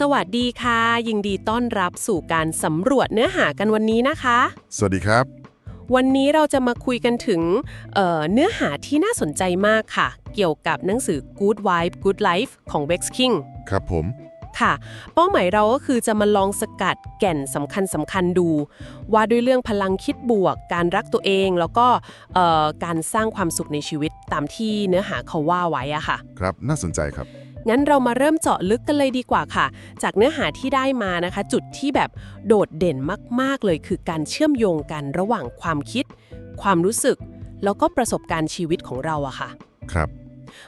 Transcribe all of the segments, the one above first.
สวัสดีค่ะ ยินดีต้อนรับสู่การสำรวจเนื้อหากันวันนี้นะคะ สวัสดีครับ วันนี้เราจะมาคุยกันถึงเอ่อเนื้อหาที่น่าสนใจมากค่ะ เกี่ยวกับหนังสือ Good Vibe Good Life ของ Vex King ครับผม ค่ะ เป้าหมายเราก็คือจะมาลองสกัดแก่นสำคัญสำคัญดู ว่าด้วยเรื่องพลังคิดบวก การรักตัวเองแล้วก็เอ่อการสร้างความสุขในชีวิตตามที่เนื้อหาเขาว่าไว้อะค่ะ ครับ น่าสนใจครับ งั้นเรามาเริ่มเจาะลึกกันเลยดีกว่าค่ะ จากเนื้อหาที่ได้มานะคะ จุดที่แบบโดดเด่นมาก ๆ เลยคือการเชื่อมโยงกันระหว่างความคิด ความรู้สึก แล้วก็ประสบการณ์ชีวิตของเราอะค่ะ ครับ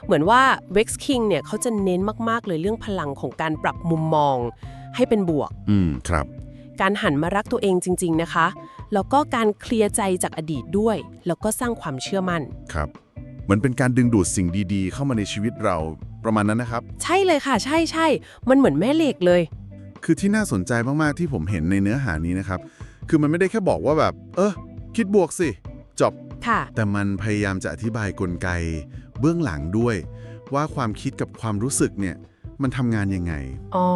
เหมือนว่า Vex King เนี่ยเขาจะเน้นมากๆ เลยเรื่องพลังของการปรับมุมมอง ให้เป็นบวก อืมครับ การหันมารักตัวเองจริง ๆ นะคะ แล้วก็การเคลียร์ใจจากอดีตด้วย แล้วก็สร้างความเชื่อมั่น ครับ เหมือนเป็นการดึงดูดสิ่งดีๆ เข้ามาในชีวิตเรา ประมาณนั้นนะครับ ใช่เลยค่ะ ใช่ใช่ มันเหมือนแม่เหล็กเลย คือที่น่าสนใจมาก ๆ ที่ผมเห็นในเนื้อหานี้นะครับ คือมันไม่ได้แค่บอกว่าแบบ เออคิดบวกสิจบ ค่ะ แต่มันพยายามจะอธิบายกลไก เบื้องหลังด้วย ว่าความคิดกับความรู้สึกเนี่ย มันทำงานยังไง อ๋อ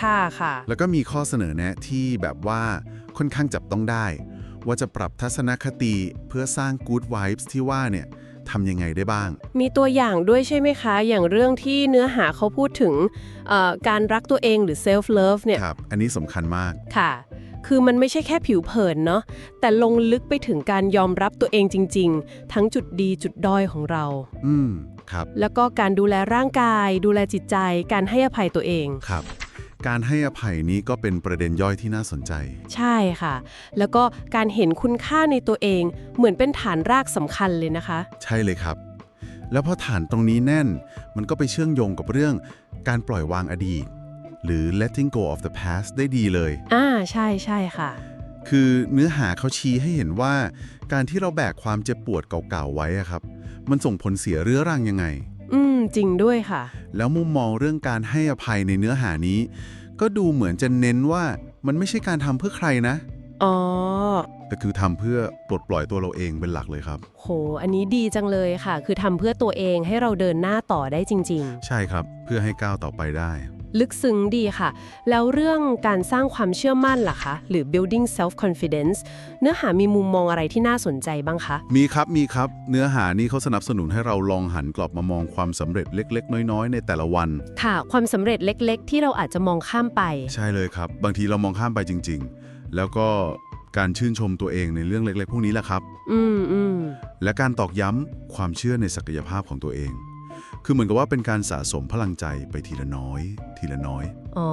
ค่ะค่ะ แล้วก็มีข้อเสนอแนะที่แบบว่าค่อนข้างจับต้องได้ ว่าจะปรับทัศนคติเพื่อสร้าง good vibes ที่ว่าเนี่ย ทำยังไงได้บ้าง มีตัวอย่างด้วยใช่ไหมคะ อย่างเรื่องที่เนื้อหาเขาพูดถึงเอ่อการรักตัวเองหรือ self love เนี่ยครับ อันนี้สำคัญมากค่ะ คือมันไม่ใช่แค่ผิวเผินเนาะแต่ลงลึกไปถึงการยอมรับตัวเองจริง ๆ ทั้งจุดดีจุดด้อยของเรา อืมครับ แล้วก็การดูแลร่างกาย ดูแลจิตใจ การให้อภัยตัวเองครับ การให้อภัยนี้ก็เป็นประเด็นย่อยที่น่าสนใจ ใช่ค่ะ แล้วก็การเห็นคุณค่าในตัวเองเหมือนเป็นฐานรากสำคัญเลยนะคะ ใช่เลยครับ แล้วพอฐานตรงนี้แน่น มันก็ไปเชื่อมโยงกับเรื่องการปล่อยวางอดีต หรือ letting go of the past ได้ดีเลย อ่าใช่ใช่ค่ะ คือเนื้อหาเขาชี้ให้เห็นว่า การที่เราแบกความเจ็บปวดเก่าๆไว้อะครับ มันส่งผลเสียเรื้อรังยังไงอืม จริงด้วยค่ะ แล้วมุมมองเรื่องการให้อภัยในเนื้อหานี้ ก็ดูเหมือนจะเน้นว่ามันไม่ใช่การทำเพื่อใครนะ อ๋อ แต่คือทำเพื่อปลดปล่อยตัวเราเองเป็นหลักเลยครับ โห อันนี้ดีจังเลยค่ะ คือทำเพื่อตัวเองให้เราเดินหน้าต่อได้จริงใช่ครับเพื่อให้ก้าวต่อไปได้ๆ ลึกซึ้งดีค่ะ แล้วเรื่องการสร้างความเชื่อมั่นล่ะคะ หรือ building self confidence เนื้อหามีมุมมองอะไรที่น่าสนใจบ้างคะ มีครับมีครับ เนื้อหานี้เขาสนับสนุนให้เราลองหันกลับมามองความสำเร็จเล็ก ๆ น้อย ๆ ในแต่ละวัน ค่ะ ความสำเร็จเล็ก ๆ ที่เราอาจจะมองข้ามไป ใช่เลยครับ บางทีเรามองข้ามไปจริง ๆ แล้วก็การชื่นชมตัวเองในเรื่องเล็ก ๆ พวกนี้แหละครับ อืมอืมและการตอกย้ำความเชื่อในศักยภาพของตัวเอง คือเหมือนกับว่าเป็นการสะสมพลังใจไปทีละน้อย ทีละน้อย อ๋อ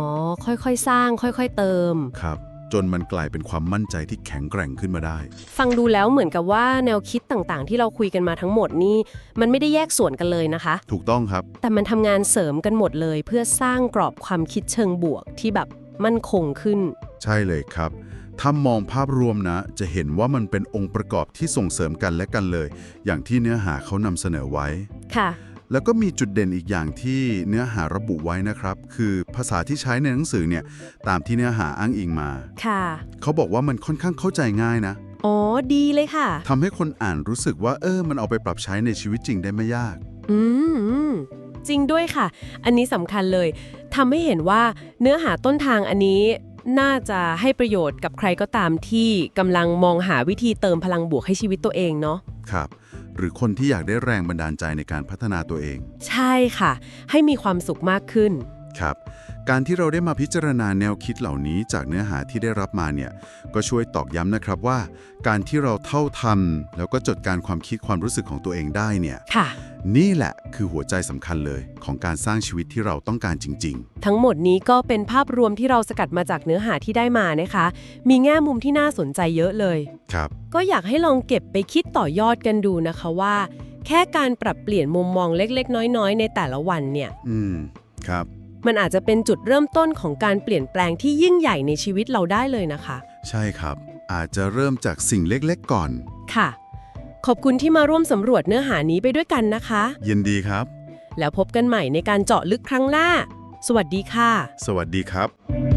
ค่อยๆ สร้าง ค่อยๆ เติม ครับ จนมันกลายเป็นความมั่นใจที่แข็งแกร่งขึ้นมาได้ ฟังดูแล้วเหมือนกับว่าแนวคิดต่างๆ ที่เราคุยกันมาทั้งหมดนี่ มันไม่ได้แยกส่วนกันเลยนะคะ ถูกต้องครับ แต่มันทำงานเสริมกันหมดเลย เพื่อสร้างกรอบความคิดเชิงบวกที่แบบมั่นคงขึ้น ใช่เลยครับ ถ้ามองภาพรวมนะ จะเห็นว่ามันเป็นองค์ประกอบที่ส่งเสริมกันและกันเลย อย่างที่เนื้อหาเขานำเสนอไว้ ค่ะ แล้วก็มีจุดเด่นอีกอย่างที่เนื้อหาระบุไว้นะครับ คือภาษาที่ใช้ในหนังสือเนี่ยตามที่เนื้อหาอ้างอิงมา ค่ะ เขาบอกว่ามันค่อนข้างเข้าใจง่ายนะอ๋อดีเลยค่ะ ทำให้คนอ่านรู้สึกว่าเออ มันเอาไปปรับใช้ในชีวิตจริงได้ไม่ยาก อืมอืมจริงด้วยค่ะ อันนี้สำคัญเลยทำให้เห็นว่าเนื้อหาต้นทางอันนี้น่าจะให้ประโยชน์กับใครก็ตามที่กำลังมองหาวิธีเติมพลังบวกให้ชีวิตตัวเองเนาะครับ หรือคนที่อยากได้แรงบันดาลใจในการพัฒนาตัวเอง ใช่ค่ะ ให้มีความสุขมากขึ้น ครับ การที่เราได้มาพิจารณาแนวคิดเหล่านี้จากเนื้อหาที่ได้รับมาเนี่ย ก็ช่วยตอกย้ำนะครับว่า การที่เราเท่าทันแล้วก็จดการความคิดความรู้สึกของตัวเองได้เนี่ยค่ะนี่แหละคือหัวใจสำคัญเลยของการสร้างชีวิตที่เราต้องการจริงทั้งหมดนี้ก็เป็นภาพรวมที่เราสกัดมาจากเนื้อหาที่ได้มานะคะ มีแง่มุมที่น่าสนใจเยอะเลยๆครับ ก็อยากให้ลองเก็บไปคิดต่อยอดกันดูนะคะว่า แค่การปรับเปลี่ยนมุมมองเล็ก ๆ น้อย ๆ ในแต่ละวันเนี่ย อืม ครับ มันอาจจะเป็นจุดเริ่มต้นของการเปลี่ยนแปลงที่ยิ่งใหญ่ในชีวิตเราได้เลยนะคะ ใช่ครับ อาจจะเริ่มจากสิ่งเล็กๆก่อน ค่ะ ขอบคุณที่มาร่วมสำรวจเนื้อหานี้ไปด้วยกันนะคะ ยินดีครับ แล้วพบกันใหม่ในการเจาะลึกครั้งหน้า สวัสดีค่ะ สวัสดีครับ